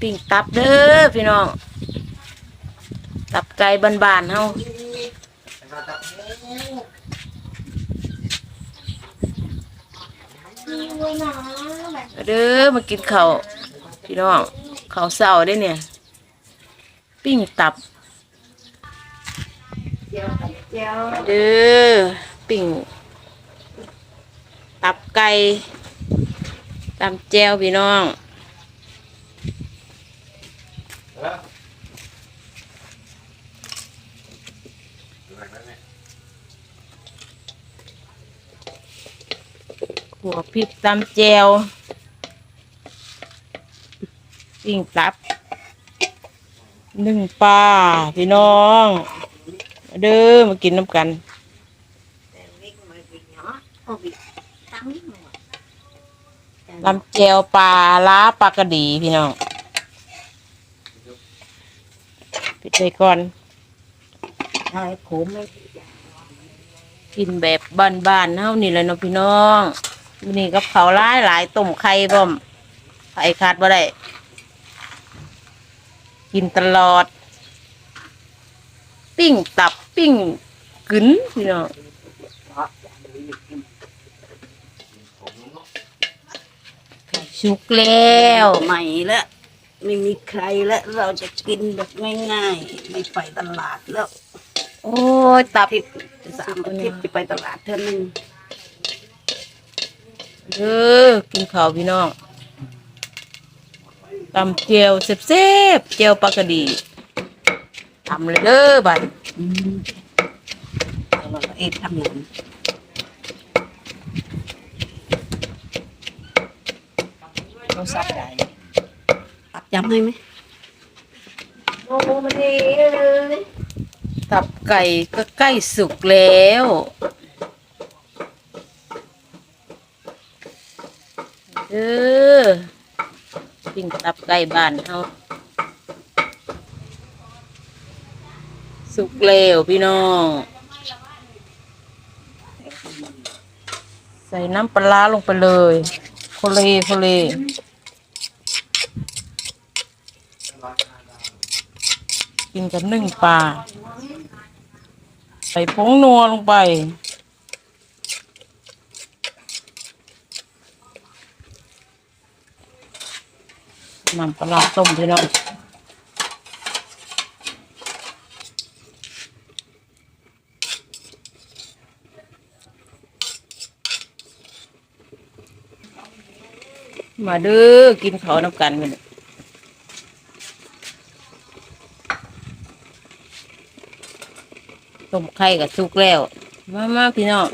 ปิ้งตับเด้อพี่น้อง ตับไก่บานๆเฮาเด้อมากินข้าวพี่น้องข้าวเช้าได้เนี่ย ปิ้งตับเจียวเจียวเด้อปิ่ง ตับไก่ตำแจวพี่น้อง หัวพริกตำแจวปิ่งตับหนึ่งปลาพี่น้องมาเด้อมากินน้ำกันแต่เล็กมาบินเนาะโอ้บิตั้งหมดลำแจวปลาล้าปลากระดีพี่น้องปิดไปก่อน ทายขมกินแบบบ้านๆเฮานี่แหละเนาะพี่น้องนี้กับเขาวหลายหลายต้มไข่บ่มไข่ขาดบ่ได้กินตลอด ปิ้งตับปิ้งกึนพี่น้องชุกแล้วใหม่แล้วไม่มีใครแล้วเราจะกินแบบง่ายๆ ไม่ไปตลาดแล้ว โอ้ยตับทิพย์สามอาทิตย์จะไปตลาดเท่านึงเออกินข้าวพี่น้องตำเจียวเซ็บๆเจียวปลากระดีทำเลยเด้อบัดอืมเอาเราเอ็ดทำงานเราสับได้ตับยำให้ไหมโอ้มันดีเลย ตับไก่ก็ใกล้สุกแล้ว เออปิ้งตับไก่บ้านเฮาสุกแล้วพี่น้อง ใส่น้ำปลาลงไปเลยโคเลโคเลกินกับนึ่งปลา ใส่ผงนัวลงไป น้ำปลาร้าต้มพี่น้องมาเด้อกินข้าวน้ำกันกัน ต้มไข่กับซุกแล้ว มามาพี่น้อง